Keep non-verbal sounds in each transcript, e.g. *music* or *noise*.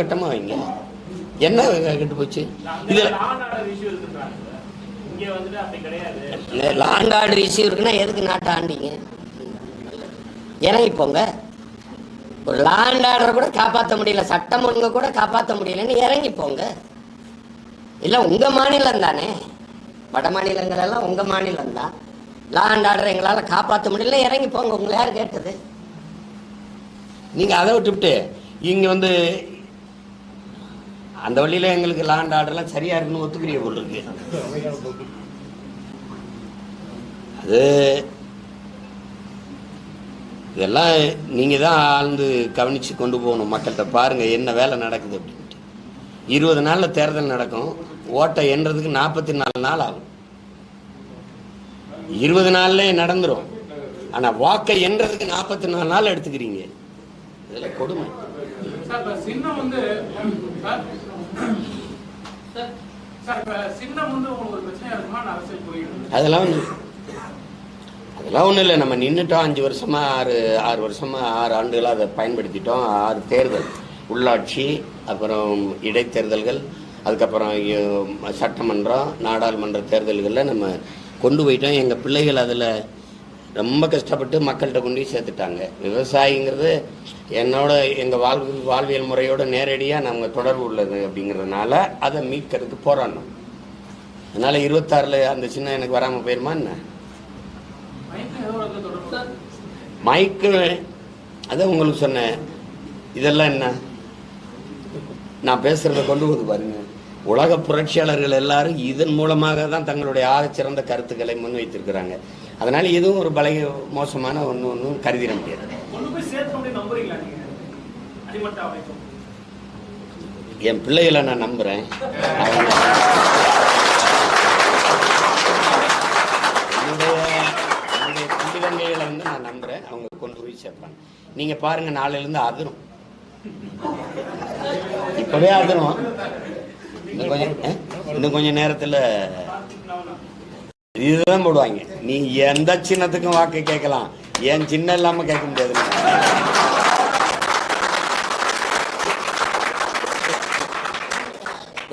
கட்டமா வைங்க. என்ன கெட்டு போச்சு? இதுல லாண்ட் ஆர்டர் இஷ்யூ இருக்குன்னா எதுக்கு நாட்டை ஆண்டீங்க? இறங்கி போங்க ஒரு லாண்ட் ஆர்டரை கூட காப்பாற்ற முடியல சட்டம் ஒழுங்க கூட காப்பாற்ற முடியலன்னு இறங்கி போங்க இல்லை உங்க மாநிலம் தானே. வட மாநிலங்கள் எல்லாம் உங்க மாநிலம் தான். லாண்ட் ஆர்டர் எங்களால் காப்பாற்ற முடியல இறங்கி போங்க உங்களை யார் கேட்டது? நீங்க அதை விட்டுவிட்டு இங்க வந்து அந்த வழியில எங்களுக்கு லேண்ட் ஆர்டர்லாம் சரியா இருக்குன்னு ஒத்துக்கிறிய போல் இருக்கு. அது இதெல்லாம் நீங்க தான் ஆழ்ந்து கவனிச்சு கொண்டு போகணும் மக்கள்கிட்ட பாருங்க என்ன வேலை நடக்குது அப்படின்ட்டு. இருபது நாள்ல தேர்தல் நடக்கும். ஓட்டை எண்றதுக்கு நாற்பத்தி நாலு நாள் ஆகும். இருபது நாள்ல நடந்துரும். ஆனா வாக்கை எண்றதுக்கு நாற்பத்தி நாலு நாள் எடுத்துக்கிறீங்க. இதெல்லாம் கொடுமை. அதெல்லாம் அதெல்லாம் ஒன்றும் இல்லை. நம்ம நின்றுட்டோம் அஞ்சு வருஷமாக ஆறு ஆறு வருஷமாக ஆறு ஆண்டுகளாக அதை பயன்படுத்திட்டோம். ஆறு தேர்தல். உள்ளாட்சி அப்புறம் இடைத்தேர்தல்கள் அதுக்கப்புறம் சட்டமன்றம் நாடாளுமன்ற தேர்தல்களில் நம்ம கொண்டு போயிட்டோம். எங்கள் பிள்ளைகள் அதில் ரொம்ப கஷ்டப்பட்டு மக்கள்கிட்ட கொண்டு போய் சேர்த்துட்டாங்க. விவசாயிங்கிறது என்னோட எங்கள் வாழ்வு வாழ்வியல் முறையோட நேரடியாக நம்ம தொடர்பு உள்ளது அப்படிங்கிறதுனால அதை மீட்கிறதுக்கு போராடணும். அதனால் இருபத்தாறில் அந்த சின்ன எனக்கு வராமல் போயிருமா என்ன? மைக்கு அதை அதான் உங்களுக்கு சொன்னேன். இதெல்லாம் என்ன? நான் பேசுகிறத கொண்டு வந்து பாருங்க. உலக புரட்சியாளர்கள் எல்லாரும் இதன் மூலமாக தான் தங்களுடைய ஆகச்சிறந்த கருத்துக்களை முன்வைத்திருக்கிறாங்க. அதனால இதுவும் ஒரு பலக மோசமான ஒன்று ஒன்றும் கருதிட முடியாது. என் பிள்ளைகளை நான் நம்புறேன். அவங்க என்னுடைய குடிதங்கைகளை வந்து நான் நம்புறேன். அவங்க கொண்டு போய் சேர்ப்பாங்க. நீங்க பாருங்க நாளையில இருந்து அதிரும். இப்பவே அதிரும். இன்னும் கொஞ்சம் இன்னும் கொஞ்சம் நேரத்துல இதுதான் போடுவாங்க. நீ எந்த சின்னத்துக்கும் வாக்கு கேட்கலாம். என் சின்ன இல்லாம கேட்க முடியாது.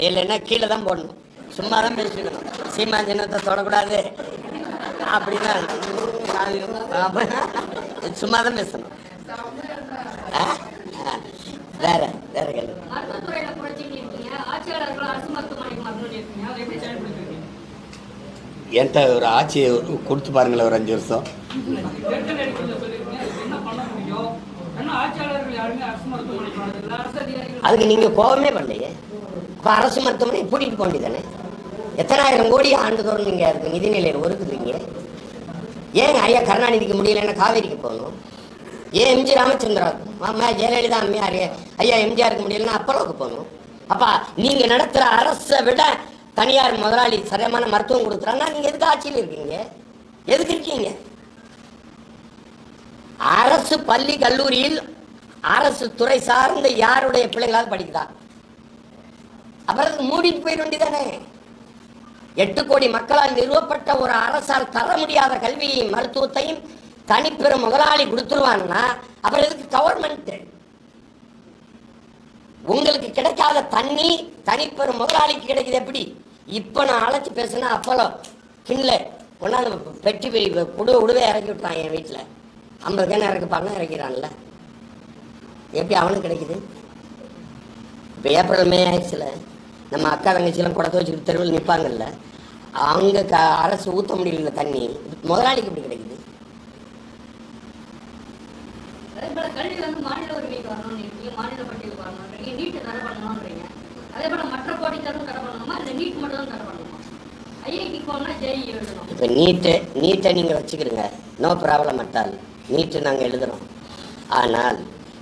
இல்லைன்னா கீழே தான் போடணும். சும்மா தான் பேசிக்கணும். சீமா சின்னத்தை தொடக்கூடாது. அப்படின்னா அப்ப சும்மா தான் பேசணும். ஆ? ஆ. வேற வேற கேள்வி மருத்துவத்துறையில புரட்சிக்கு இருக்கீங்க ஆட்சியாளர்கள் அரசு மருத்துவமனைக்கு மருந்து இருக்கீங்க அதை எப்படி செயல்படுத்துறீங்க என்கிட்ட ஒரு ஆட்சியை கொடுத்து பாருங்களேன் ஒரு அஞ்சு வருஷம். அதுக்கு நீங்கள் கோபமே பண்ணலையே? இப்போ அரசு மருத்துவமனை கூட்டிகிட்டு போக வேண்டியதானே எத்தனாயிரம் கோடி ஆண்டுதோறும் நீங்கள் அதுக்கு நிதிநிலையில் ஒதுக்குறீங்க? ஏன் ஐயா கருணாநிதிக்கு முடியலன்னா காவேரிக்கு போகணும்? ஏன் எம்ஜி ராமச்சந்திரா அம்மா ஜெயலலிதா அம்மையார் ஐயா எம்ஜிஆருக்கு முடியலன்னா அப்பலோக்கு போகணும்? அப்பா நீங்கள் நடத்துகிற அரசை விட தனியார் முதலாளி சரியான மருத்துவம் கொடுக்குறாங்கன்னா நீங்கள் எதுக்கு ஆட்சியில் இருக்கீங்க? எதுக்கு இருக்கீங்க? அரசு பள்ளி கல்லூரியில் அரசு துறை சார்ந்த யாருடைய பிள்ளைகளாவது படிக்குதா? அப்புறம் மூடிட்டு போயிட வேண்டியதானே? எட்டு கோடி மக்களால் நிறுவப்பட்ட ஒரு அரசால் தர முடியாத கல்வியையும் மருத்துவத்தையும் தனிப்பெரும் முதலாளி கொடுத்துருவாங்கன்னா அப்புறம் எதுக்கு கவர்மெண்ட் உங்களுக்கு கிடைக்காத தண்ணி தனிப்பெரும் முதலாளிக்கு கிடைக்குது எப்படி? இப்ப நான் அழைச்சு பேசுனா அப்பளம் கிண்ணில் கொண்டாந்து பெட்டி பெரிய குடு உடுவே இறக்கி விட்டான் என் வீட்டில் ஐம்பது கேன இறக்குப்பாங்க இறக்கிறான்ல. எப்படி அவனுக்கு கிடைக்குது? இப்போ ஏப்ரல் மே ஆயிடுச்சுல. நம்ம அக்கா தங்கச்சியெல்லாம் குடத்தை வச்சுக்கிட்டு தெருவில் நிற்பாங்கல்ல அவங்க க அரசு ஊற்ற முடியல தண்ணி. முதலாளிக்கு இப்படி கிடைக்குது? அதே போல மாநில மற்ற போட்டி கடை நீட் மட்டும் தான் தடை ஐஐடி எழுதணும். இப்போ நீட்டு நீட்டை நீங்கள் வச்சுக்கிறீங்க நோ ப்ராப்ளம் அட்டால் நீட்டு நாங்கள் எழுதுகிறோம் ஆனால்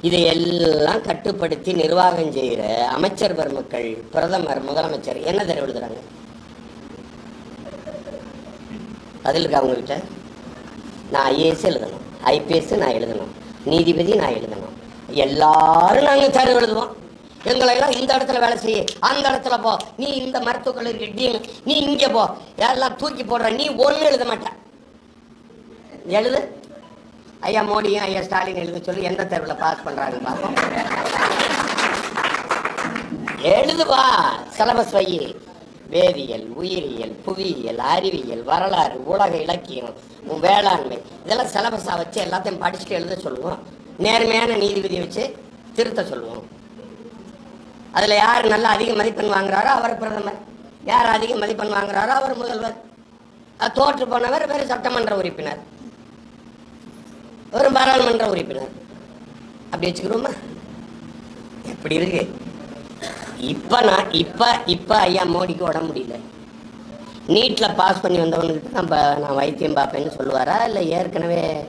இதை எல்லாம் கட்டுப்படுத்தி நிர்வாகம் செய்கிற அமைச்சர் பெருமக்கள் பிரதமர் முதலமைச்சர் என்ன தடவை எழுதுறாங்க? பதில் இருக்கா அவங்ககிட்ட நான் ஐஏஎஸ் எழுதணும். ஐபிஎஸ் நான் எழுதணும். நீதிபதி நான் எழுதணும். எல்லாரும் நாங்கள் தேர்வு எழுதுவோம். எங்களை எல்லாம் இந்த இடத்துல வேலை செய்ய அந்த இடத்துல போ. நீ இந்த மருத்துவக்கல்லூரி டீன் நீ இங்கே போ. எல்லாம் தூக்கி போடுற நீ ஒன்றும் எழுத மாட்ட. எழுது? ஐயா மோடியும் ஐயா ஸ்டாலின் எழுத சொல்லி எந்த தேர்வில் பாஸ் பண்ணுறாங்க பார்ப்போம். எழுதுவா. சிலபஸ் வை. வேதியியல் உயிரியல் புவியியல் அறிவியல் வரலாறு உலக இலக்கியம் வேளாண்மை. இதெல்லாம் சிலபஸா வச்சு எல்லாத்தையும் படிச்சுட்டு எழுத சொல்லுவோம். நேர்மையான நீதிபதியை வச்சு திருத்த சொல்லுவோம். அதுல யார் நல்லா அதிக மதிப்பெண் வாங்குறாரோ அவர் பிரதமர். யார் அதிக மதிப்பெண் வாங்குறாரோ அவர் முதல்வர். தோற்று போனவர் வேறு சட்டமன்ற உறுப்பினர். ஒரு பாராளுமன்ற உறுப்பினர். அப்படி வச்சுக்கிறோமா? எப்படி இருக்கு? இப்ப நான் இப்ப இப்ப ஐயா மோடிக்கு உடம்பு முடியல. நீட்ல பாஸ் பண்ணி வந்தவனுக்கு நம்ம நான் வைத்தியம் பார்ப்பேன்னு சொல்லுவாரா? இல்லை ஏற்கனவே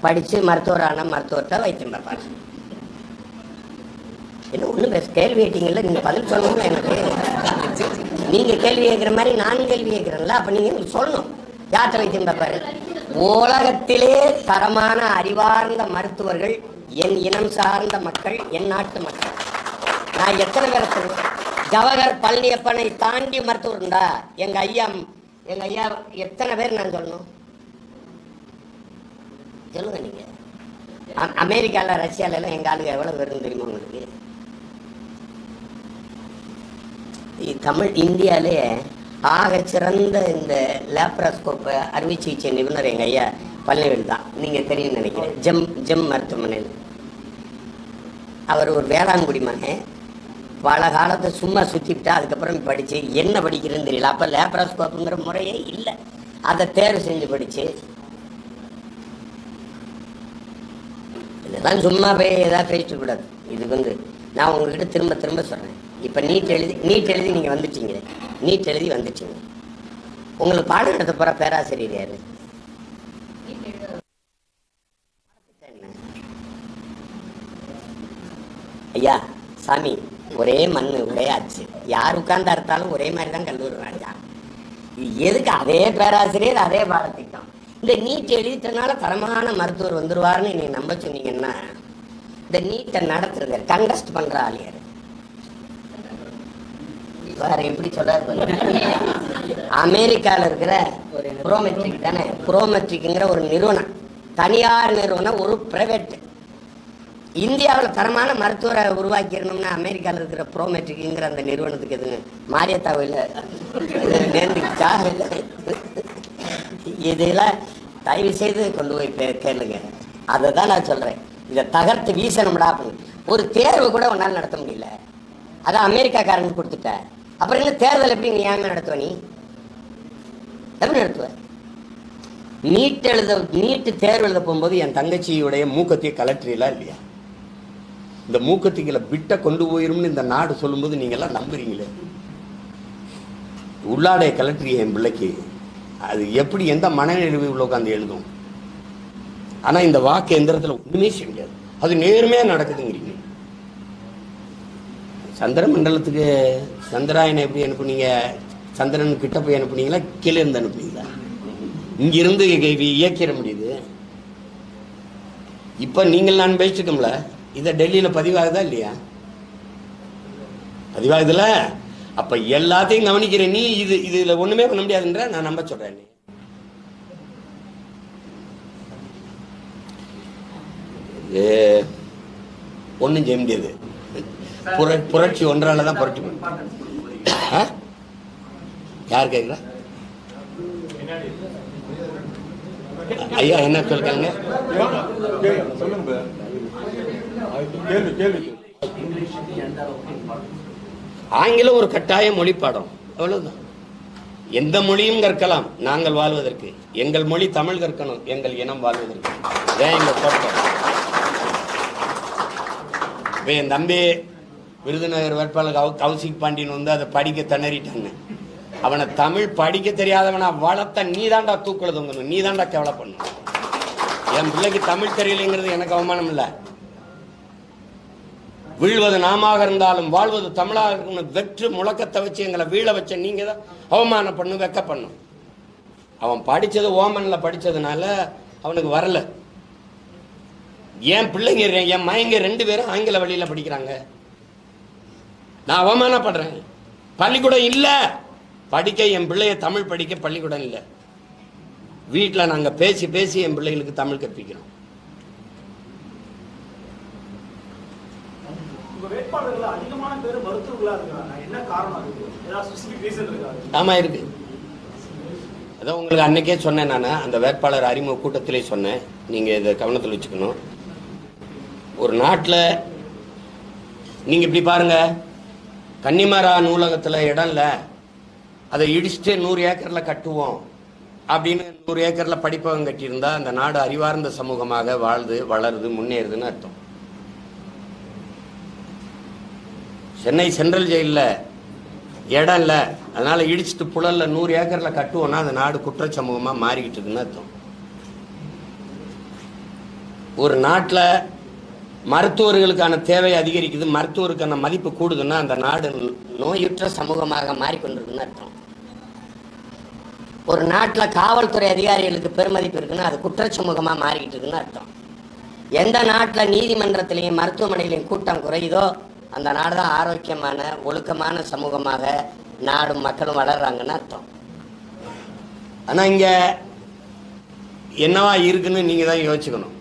படிச்சு மருத்துவர் மருத்துவர்கிட்ட வைத்தியம் பார்ப்பாரா? என்ன ஒன்றும் பேச கேள்வி கேட்டீங்கல்ல நீங்கள் பதில் சொல்லணும்ல எனக்கு நீங்கள் கேள்வி கேட்குற மாதிரி நான் கேள்வி கேட்குறேன்ல அப்போ நீங்க எங்களுக்கு சொல்லணும். யாத்திரை வைத்தியம் பார்ப்பாரு உலகத்திலே தரமான அறிவார்ந்த மருத்துவர்கள் என் இனம் சார்ந்த மக்கள் என் நாட்டு மக்கள். நான் எத்தனை பேரை சொல்லுவேன் ஜவஹர் பழனியப்பனை தாண்டி மருத்துவர் உண்டா எங்கள் ஐயா எங்கள் ஐயா எத்தனை பேர் நான் சொல்லணும்? சொல்லுங்க நீங்கள் அமெரிக்காவில் அமெரிக்கால ரஷ்யால எல்லாம் எங்கள் ஆளுங்க எவ்வளோ பேருன்னு தெரியுமா உங்களுக்கு? தமிழ் இந்தியாலே ஆக சிறந்த இந்த லேப்ராஸ்கோப் அறுவை சிகிச்சை நிபுணர் எங்க ஐயா பழனிவேல் தான். நீங்க தெரியும் நினைக்கிறேன். ஜெம் ஜெம் மருத்துவமனையில். அவர் ஒரு வேளாண்குடி மகன். பல காலத்தை சும்மா சுத்திவிட்டா அதுக்கப்புறம் படிச்சு என்ன படிக்கிறதுன்னு தெரியல. அப்ப லேப்ராஸ்கோப்புங்கிற முறையே இல்லை. அதை தேர்வு செஞ்சு படிச்சு. இதெல்லாம் சும்மா போய் ஏதாவது பேசிட்டு கூடாது. இது வந்து நான் உங்ககிட்ட திரும்ப திரும்ப சொல்றேன். இப்ப நீட் எழுதி நீட் எழுதி நீங்க வந்துட்டீங்க. நீட் எழுதி வந்துட்டீங்க. உங்களுக்கு பாடம் நடத்த போகிற பேராசிரியர் யாரு? ஐயா சாமி ஒரே மண் ஒரே ஆச்சு யார் உட்கார்ந்தா இருந்தாலும் ஒரே மாதிரி தான் கல்லூரி ராஜா இது எதுக்கு? அதே பேராசிரியர் அதே பாடத்திட்டம். இந்த நீட் எழுதிட்டனால தரமான மருத்துவர் வந்துருவாருன்னு நீங்கள் நம்ப சொன்னீங்கன்னா இந்த நீட்டை நடத்துறது கண்டஸ்ட் பண்ற ஆள் வேற எப்படி சொல்றாரு பாருங்க. அமெரிக்கால இருக்கிற புரோமெட்ரிக் தானே? புரோமெட்ரிக்ங்கிற ஒரு நிறுவனம். தனியார் நிறுவனம் ஒரு பிரைவேட் இந்தியாவில் தரமான மருத்துவரை உருவாக்கிடணும்னா அமெரிக்காவில் இருக்கிற ப்ரோமெட்ரிக்குங்கிற அந்த நிறுவனத்துக்கு எதுங்க? மாரியத்தாவில் நேர்ந்துச்சா இல்லை இதெல்லாம் தயவு செய்து கொண்டு போய் கேளுங்க. அதை தான் நான் சொல்கிறேன் இதை தகர்த்து வீசணும்டா அப்படின்னு. ஒரு தேர்வு கூட உன்னால் நடத்த முடியல. அதான் அமெரிக்காக்காரனுக்கு கொடுத்துட்டேன் அப்புறம் இல்லை தேர்தல் எப்படி நீ நடத்துவ நீ? எப்படி நடத்துவ. நீட் எழுத நீட்டு தேர்வு எழுத போகும்போது என் தங்கச்சியுடைய மூக்கத்தையே கலெக்டரிலாம் இல்லையா? இந்த மூக்கத்திங்களை விட்ட கொண்டு போயிரும்னு இந்த நாடு சொல்லும்போது நீங்க எல்லாம் நம்புறீங்களே. உள்ளாடைய கலெக்டரி என் பிள்ளைக்கு. அது எப்படி எந்த மனநிலைவு உள்ள உட்காந்து எழுதும்? ஆனா இந்த வாக்கு எந்திரத்தில் ஒண்ணுமே செய்ய முடியாது. அது நேர்மையா நடக்குதுங்கிறீங்க. சந்திர மண்டலத்துக்கு சந்திராயனை எப்படி அனுப்புனீங்க? சந்திரன் கிட்ட போய் அனுப்புனீங்களா? கீழே இருந்து அனுப்புனீங்களா? இங்கிருந்து இயக்கிட முடியுது. இப்ப நீங்கள் நான் பேசிட்டோம்ல இதை டெல்லியில பதிவாகுதா இல்லையா? பதிவாகுதுல? அப்ப எல்லாத்தையும் கவனிக்கிற நீ இது இதுல ஒண்ணுமே பண்ண முடியாதுன்ற நான் நம்ப சொல்றேன். நீ இது செய்ய முடியாது. புர- புரட்சி ஒன்றால் தான் புரட்சி பண்ண. யார் கேட்குறா? ஐயா என்ன சொல்றாங்க சொல்லுங்க ஆங்கிலம் ஒரு கட்டாய மொழி பாடம் அவ்வளவுதான். எந்த மொழியும் கற்கலாம். நாங்கள் வாழ்வதற்கு. எங்கள் மொழி தமிழ் கற்கணும். எங்கள் இனம் வாழ்வதற்கு. இதான் எங்க தோட்டம் என் தம்பி விருதுநகர் வேட்பாளர் கௌசிக் பாண்டியன் வந்து அதை படிக்க திணறிட்டாங்க. அவனை தமிழ் படிக்க தெரியாதவனா வளர்த்த நீ தாண்டா தூக்குல தொங்கணும். நீ தாண்டா கவலை பண்ணும் என் பிள்ளைக்கு தமிழ் தெரியலைங்கிறது எனக்கு அவமானம் இல்லை. வீழ்வது நாமாக இருந்தாலும் வாழ்வது தமிழாக இருக்கணும். வெற்று முழக்கத்தை வச்சு எங்களை வீழ வச்ச நீங்க தான் அவமானம் பண்ணும் வெக்க பண்ணும் அவன் படித்தது ஓமனில் படித்ததுனால அவனுக்கு வரல. என் பிள்ளைங்க என் மயங்க ரெண்டு பேரும் ஆங்கில வழியில் படிக்கிறாங்க. நான் அவமானப்படுறேன். பள்ளிக்கூடம் இல்ல. படிக்க என் பிள்ளைய தமிழ் படிக்க பள்ளிக்கூடம் இல்ல. வீட்டில் நாங்க பேசி பேசி என் பிள்ளைகளுக்கு தமிழ் கற்பிக்கிறோம். காரணம் இருக்கு? அதான் உங்களுக்கு அன்னைக்கே சொன்னேன் நான். அந்த வேட்பாளர் அறிமுக கூட்டத்திலே சொன்னேன். நீங்க இதை கவனத்தில் வச்சுக்கணும். ஒரு நாட்டில் நீங்க இப்படி பாருங்க. கன்னிமரா நூலகத்தில் இடம் இல்லை அதை இடிச்சுட்டு நூறு ஏக்கரில் கட்டுவோம் அப்படின்னு நூறு ஏக்கரில் படிப்பகம் கட்டியிருந்தா அந்த நாடு அறிவார்ந்த சமூகமாக வாழ்து வளருது முன்னேறுதுன்னு அர்த்தம். சென்னை சென்ட்ரல் ஜெயில்ல இடம் இல்லை அதனால் இடிச்சிட்டு புழலில் நூறு ஏக்கரில் கட்டுவோம்னா அந்த நாடு குற்ற சமூகமாக மாறிக்கிட்டு இருக்குன்னு அர்த்தம். ஒரு நாட்டில் மருத்துவர்களுக்கான தேவை அதிகரிக்குது. மருத்துவருக்கான மதிப்பு கூடுதுன்னா அந்த நாடு நோயுற்ற சமூகமாக மாறிக்கொண்டிருக்குன்னு அர்த்தம். ஒரு நாட்டில் காவல்துறை அதிகாரிகளுக்கு பெருமதிப்பு இருக்குன்னா அது குற்றச்சமூகமாக மாறிக்கிட்டு இருக்குன்னு அர்த்தம். எந்த நாட்டில் நீதிமன்றத்திலையும் மருத்துவமனையிலையும் கூட்டம் குறையுதோ அந்த நாடு தான் ஆரோக்கியமான ஒழுக்கமான சமூகமாக நாடும் மக்களும் வளர்கிறாங்கன்னு அர்த்தம். ஆனால் இங்கே என்னவா இருக்குன்னு நீங்கள் தான் யோசிச்சுக்கணும்.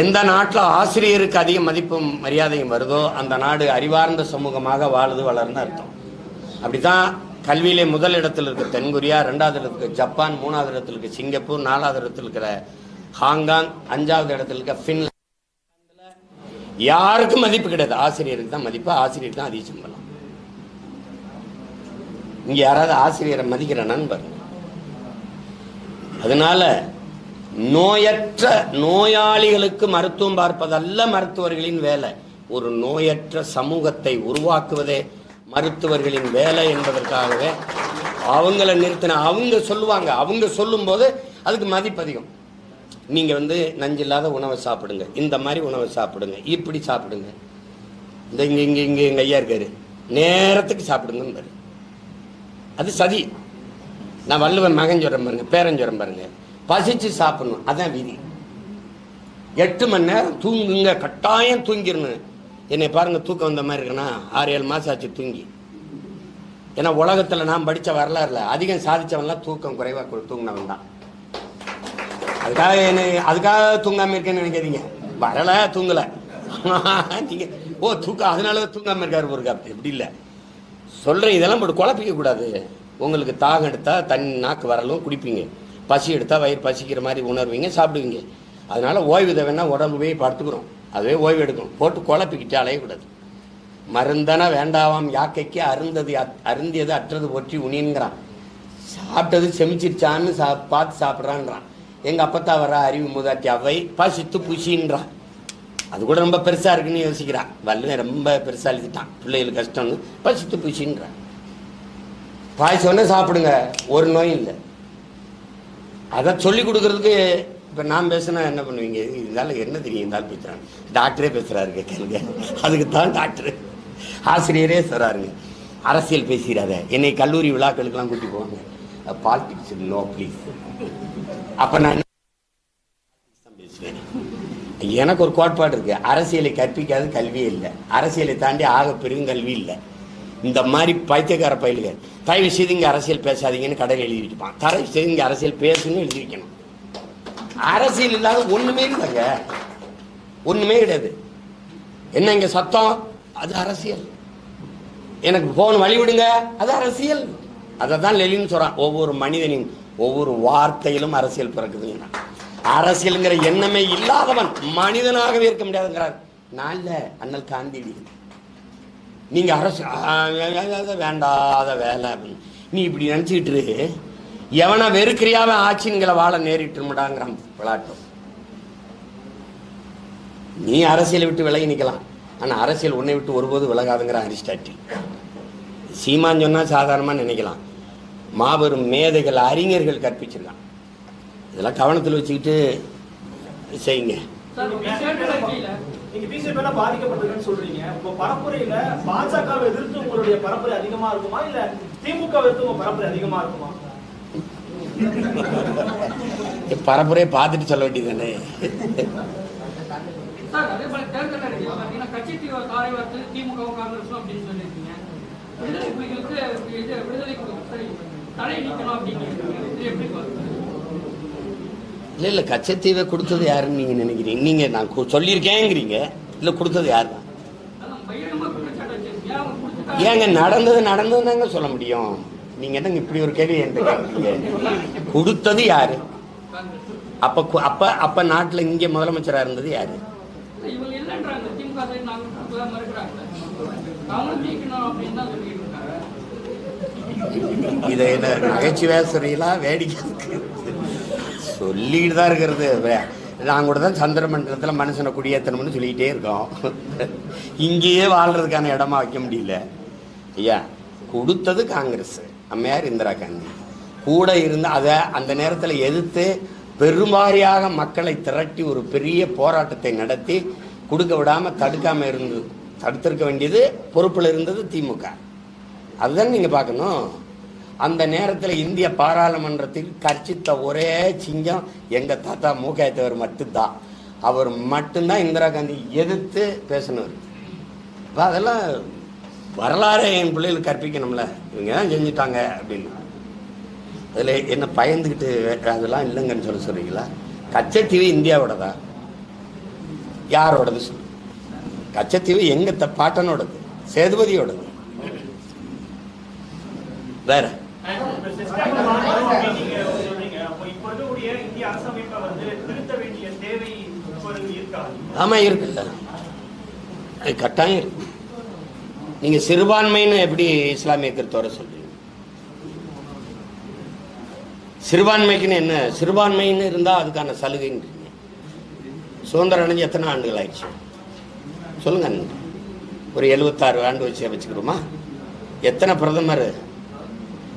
எந்த நாட்டில் ஆசிரியருக்கு அதிக மதிப்பும் மரியாதையும் வருதோ அந்த நாடு அறிவார்ந்த சமூகமாக வாழுது வளர்ந்து அர்த்தம். அப்படிதான் கல்வியிலே முதல் இடத்தில் இருக்க தென்கொரியா ரெண்டாவது இடத்துல இருக்க ஜப்பான் மூணாவது இடத்துல இருக்க சிங்கப்பூர் நாலாவது இடத்துல இருக்கிற ஹாங்காங் அஞ்சாவது இடத்துல இருக்க ஃபின்லாந்து. யாருக்கும் மதிப்பு கிடையாது. ஆசிரியருக்கு தான் மதிப்பு ஆசிரியர் தான் அதிக சம்பளம் இங்கே யாராவது ஆசிரியரை மதிக்கிற நண்பர்? அதனால நோயற்ற நோயாளிகளுக்கு மருத்துவம் பார்ப்பதல்ல மருத்துவர்களின் வேலை. ஒரு நோயற்ற சமூகத்தை உருவாக்குவதே மருத்துவர்களின் வேலை என்பதற்காகவே அவங்கள நிறுத்தின அவங்க சொல்லுவாங்க. அவங்க சொல்லும்போது அதுக்கு மதிப்பு அதிகம் நீங்க வந்து நஞ்சில்லாத உணவை சாப்பிடுங்க. இந்த மாதிரி உணவை சாப்பிடுங்க. இப்படி சாப்பிடுங்க. இந்த இங்க இங்க இங்க எங்க ஐயா இருக்காரு. நேரத்துக்கு சாப்பிடுங்கன்னு அது சதி. நான் வள்ளுவன் மகன் சொல்றேன் பாருங்க பேரன் சொல்றேன் பாருங்க. பசிச்சு சாப்பிடணும். அதான் விதி. எட்டு மணி நேரம் தூங்குங்க. கட்டாயம் தூங்கிடணும். என்னை பாருங்க தூக்கம் வந்த மாதிரி இருக்குன்னா ஆறு ஏழு மாதம் ஆச்சு தூங்கி. ஏன்னா உலகத்தில் நான் படித்த வரலாறுல அதிகம் சாதிச்சவன்லாம் தூக்கம் குறைவாக தூங்கினவன் தான் அதுக்காக என்ன அதுக்காக தூங்காமல் இருக்கேன்னு நினைக்காதீங்க. வரல தூங்கலை. நீங்கள் *laughs* ஓ தூக்கம் அதனால தூங்காமல் இருக்காரு ஒரு அப்படி எப்படி இல்லை? சொல்கிற இதெல்லாம் போட்டு குழப்பிக்க கூடாது. உங்களுக்கு தாகம் எடுத்தால் தண்ணி நாக்கு வரலும் குடிப்பீங்க. பசி எடுத்தால் வயிறு பசிக்கிற மாதிரி உணர்வீங்க சாப்பிடுவீங்க. அதனால் ஓய்வு தேவைன்னா உடம்பு போய் படுத்துக்கிறோம். அதுவே ஓய்வு எடுக்கணும். போட்டு குழப்பிக்கிட்டு அலையக்கூடாது மருந்தன வேண்டாவாம். யாக்கைக்கு அருந்தது அத்- அருந்தியது அற்றது ஒற்றி உனின்கிறான் சாப்பிட்டது செமிச்சிருச்சான்னு சா பார்த்து சாப்பிட்றான்றான். எங்கள் அப்பத்தா வர அறிவு மூதாட்டி அவை பசித்து புசின்றான். அது கூட ரொம்ப பெருசாக இருக்குன்னு யோசிக்கிறான் வல்லுவன் ரொம்ப பெருசாக எழுதிட்டான். பிள்ளைகளுக்கு கஷ்டம்னு பசித்து புசின்றான். பாய்ச்சோன்னே சாப்பிடுங்க. ஒரு நோயும் இல்லை. அதை சொல்லி கொடுக்கறதுக்கு இப்ப நான் பேசினா என்ன பண்ணுவீங்க? இதனால என்ன தெரியும் இருந்தாலும் பேசுகிறாங்க பேசுறாங்க டாக்டரே பேசுறாருங்க கேளுங்க அதுக்கு தான் டாக்டர். ஆசிரியரே சொல்றாருங்க. அரசியல் பேசிடாத. என்னை கல்லூரி விழாக்களுக்கெல்லாம் கூட்டி போவாங்க. பாலிடிக்ஸ் நோ ப்ளீஸ் அப்ப நான் என்ன பேசுவேன்? எனக்கு ஒரு கோட்பாடு இருக்கு. அரசியலை கற்பிக்காத கல்வியே இல்லை. அரசியலை தாண்டி ஆக பெருங்கல்வி இல்லை. இந்த மாதிரி பைத்தியக்கார பயிலுங்க. தயவு செய்து இங்கே அரசியல் பேசாதீங்கன்னு கடையில் எழுதி வைப்பான் தயவு செய்து இங்கே அரசியல் பேசுன்னு எழுதி வைக்கணும் அரசியல் இல்லாத ஒன்றுமே இல்லைங்க. ஒன்றுமே கிடையாது. என்ன இங்கே சத்தம்? அது அரசியல். எனக்கு ஃபோன் வழி விடுங்க. அது அரசியல். அதை தான் லெலின்னு சொல்கிறான் ஒவ்வொரு மனிதனின் ஒவ்வொரு வார்த்தையிலும் அரசியல் பிறக்குதுங்க அரசியலுங்கிற எண்ணமே இல்லாதவன் மனிதனாகவே இருக்க முடியாதுங்கிறார். நான் இல்லை அண்ணல் காந்திடி நீங்கள் அரசு வேண்டாத வேலை அப்படின்னு. நீ இப்படி நினச்சிக்கிட்டு எவனை வெறுக்கிறியாவே ஆட்சிங்களை வாழ நேரிட்டுமுடாங்கிறான் விளாட்டம் நீ அரசியலை விட்டு விலகி நிற்கலாம் ஆனால் அரசியல் உன்னை விட்டு ஒருபோது விலகாதுங்கிற அரிஸ்டாட்டில். சீமான் சொன்னால் சாதாரணமாக நினைக்கலாம். மாபெரும் மேதைகள் அறிஞர்கள் கற்பிச்சிருக்கான். இதெல்லாம் கவனத்தில் வச்சுக்கிட்டு செய்யுங்க. நீங்க பிஜேபி எல்லாம் பாதிக்கப்பட்டிருக்குன்னு சொல்றீங்க. உங்க பரப்புரையில பாஜகவை எதிர்த்து உங்களுடைய பரப்புரை அதிகமா இருக்குமா? இல்ல திமுக எதிர்த்து உங்க பரப்புரை அதிகமா இருக்குமா? பரப்புரையை பார்த்துட்டு சொல்ல அறிக்கையில பாத்தீங்கன்னா கட்சி தீவிர தலைவர்கள் திமுகவும் காங்கிரஸும் அப்படின்னு சொல்லியிருக்கீங்க. விடுதலை புலிகளுக்கு விடுதலை தடை நீக்கணும் அப்படின்னு. எப்படி பாருங்க இல்லை இல்லை கச்சத்தீவை கொடுத்தது யாருன்னு நீங்கள் நினைக்கிறீங்க? நீங்கள் நான் சொல்லியிருக்கேங்கிறீங்க. இல்லை கொடுத்தது யார் தான்? ஏங்க நடந்தது நடந்தது தாங்க சொல்ல முடியும். நீங்கள் என்னங்க இப்படி ஒரு கேள்வி என்கிட்ட கேட்குறீங்க? கொடுத்தது யார்? அப்போ அப்போ அப்போ நாட்டில் இங்கே முதலமைச்சராக இருந்தது யார்? இதை என்ன நகைச்சுவையா சொல்றீங்களா? வேடிக்கை சொல்லிட்டு தான் இருக்கிறது. நாங்கள் நான் கூட தான் சந்திர மண்டலத்தில் மனுஷனை குடியேற்றணும்னு சொல்லிக்கிட்டே இருக்கோம். இங்கேயே வாழ்கிறதுக்கான இடமா வைக்க முடியல. ஐயா கொடுத்தது காங்கிரஸ். அம்மையார் இந்திரா காந்தி. கூட இருந்து அதை அந்த நேரத்தில் எதிர்த்து பெருமாறியாக மக்களை திரட்டி ஒரு பெரிய போராட்டத்தை நடத்தி கொடுக்க விடாமல் தடுக்காமல் இருந்தது தடுத்திருக்க வேண்டியது பொறுப்பில் இருந்தது திமுக. அதுதான் நீங்கள் பார்க்கணும்? அந்த நேரத்தில் இந்திய பாராளுமன்றத்தில் கர்ச்சித்த ஒரே சிங்கம் எங்கள் தாத்தா மூக்காயத்தவர் மட்டும்தான். அவர் மட்டும்தான் இந்திரா காந்தி எதிர்த்து பேசினவர். இப்போ அதெல்லாம் வரலாறு என் பிள்ளைகளுக்கு கற்பிக்கணும்ல. இவங்க தான் செஞ்சுட்டாங்க அப்படின்னு. அதில் என்ன பயந்துக்கிட்டு அதெல்லாம் இல்லைங்கன்னு சொல்ல சொல்கிறீங்களா கச்சத்தீவு இந்தியாவோடதா? யாரோடது சொல்லு. கச்சத்தீவு எங்க பாட்டனோடது சேதுபதியோடது. வேற? ஆமாம் இருக்குல்ல. அது கட்டாயம் இருக்கு. நீங்க சிறுபான்மைன்னு எப்படி இஸ்லாமிய கருத்தோட சொல்றீங்க? சிறுபான்மைக்குன்னு என்ன? சிறுபான்மைன்னு இருந்தா அதுக்கான சலுகைன்னு சுதந்திரம் அடைஞ்சு எத்தனை ஆண்டுகள் ஆயிடுச்சு? சொல்லுங்க ஒரு எழுபத்தாறு ஆண்டு வச்சு வச்சுக்கிறோமா? எத்தனை பிரதமர்?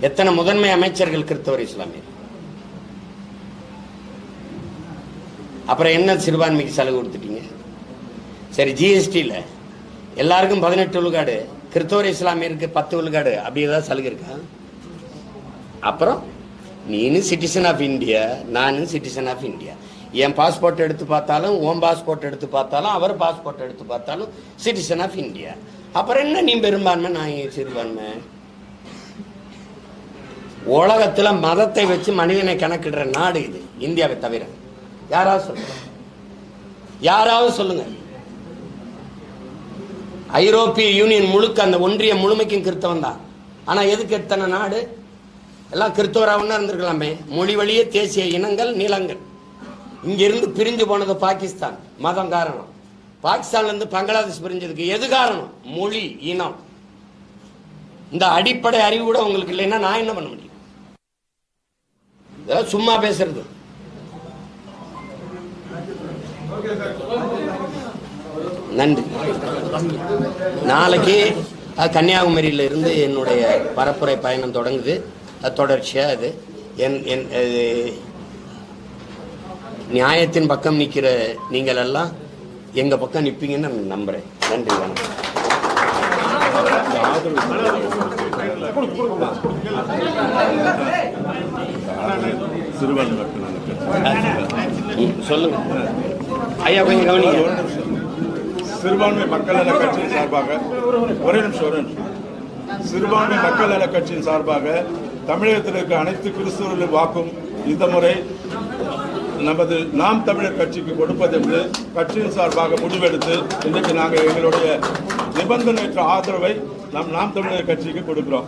எத்தனை முதன்மை அமைச்சர்கள் கிறிஸ்தவர் இஸ்லாமியர்? அப்புறம் என்ன சிறுபான்மைக்கு சலுகை கொடுத்துட்டீங்க? சரி ஜிஎஸ்டியில் எல்லாருக்கும் பதினெட்டு விழுக்காடு கிறிஸ்தவர் இஸ்லாமியருக்கு பத்து விழுக்காடு அப்படி ஏதாவது சலுகை இருக்கா? அப்புறம் நீனும் சிட்டிசன் ஆஃப் இந்தியா நானும் சிட்டிசன் ஆஃப் இந்தியா என் பாஸ்போர்ட் எடுத்து பார்த்தாலும் உன் பாஸ்போர்ட் எடுத்து பார்த்தாலும் அவர் பாஸ்போர்ட் எடுத்து பார்த்தாலும் சிட்டிசன் ஆஃப் இந்தியா அப்புறம் என்ன நீ பெரும்பான்மை நான் சிறுபான்மை? உலகத்தில் மதத்தை வச்சு மனிதனை கணக்கிடுற நாடு இது இந்தியாவை தவிர. யாராவது சொல்லுங்க. யாராவது சொல்லுங்க. ஐரோப்பிய யூனியன் முழுக்க அந்த ஒன்றிய முழுமைக்கும் கிறிஸ்தவன் தான். ஆனால் எதுக்கு எத்தனை நாடு? எல்லாம் கிறிஸ்தவராக இருந்திருக்கலாமே. மொழி வழியே தேசிய இனங்கள் நிலங்கள். இங்கிருந்து பிரிஞ்சு போனது பாகிஸ்தான். மதம் காரணம். பாகிஸ்தான்லேருந்து பங்களாதேஷ் பிரிஞ்சதுக்கு எது காரணம்? மொழி இனம். இந்த அடிப்படை அறிவு கூட உங்களுக்கு இல்லைன்னா நான் என்ன பண்ண முடியும்? இதெல்லாம் சும்மா பேசுறது. நன்றி. நாளைக்கு கன்னியாகுமரியில இருந்து என்னுடைய பரப்புரை பயணம் தொடங்குது. அது தொடர்ச்சியா அது. என் என் அது நியாயத்தின் பக்கம் நிற்கிற நீங்கள் எல்லாம் எங்க பக்கம் நிற்பீங்கன்னு நான் நம்புறேன். நன்றி வணக்கம். சொல்லுங்க. ஐயா கொஞ்சம் கவனிங்க. சிறுபான்மை மக்கள் நல கட்சியின் சார்பாக ஒரே நிமிஷம் ஒரே நிமிஷம். சிறுபான்மை மக்கள் நல கட்சியின் சார்பாக தமிழகத்தில் இருக்க அனைத்து கிறிஸ்தவர்களின் வாக்கும் இந்த முறை நமது நாம் தமிழர் கட்சிக்கு கொடுப்பது என்று கட்சியின் சார்பாக முடிவெடுத்து இன்றைக்கு நாங்கள் எங்களுடைய நிபந்தனையற்ற ஆதரவை நம் நாம் தமிழர் கட்சிக்கு கொடுக்கிறோம்.